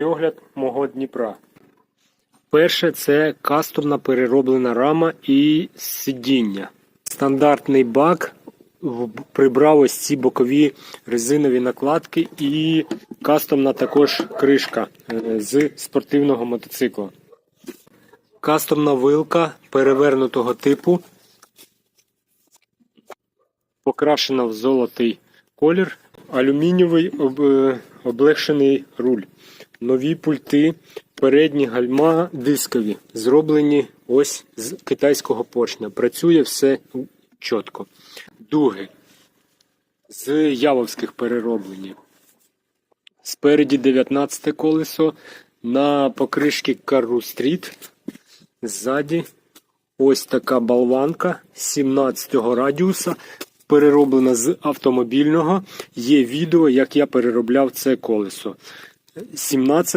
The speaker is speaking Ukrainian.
Огляд мого Дніпра. Перше це кастомна перероблена рама і сидіння. Стандартний бак прибрав ось ці бокові резинові накладки і кастомна також кришка е, з спортивного мотоцикла. Кастомна вилка перевернутого типу, покрашена в золотий колір, алюмінієвий е, облегшений руль. Нові пульти, передні гальма дискові, зроблені ось з китайського поршня. Працює все чітко. Дуги з явовських перероблені. Спереді 19 колесо на покришці Кару Стріт. Ззаді ось така болванка 17 радіуса, перероблена з автомобільного. Є відео, як я переробляв це колесо. 17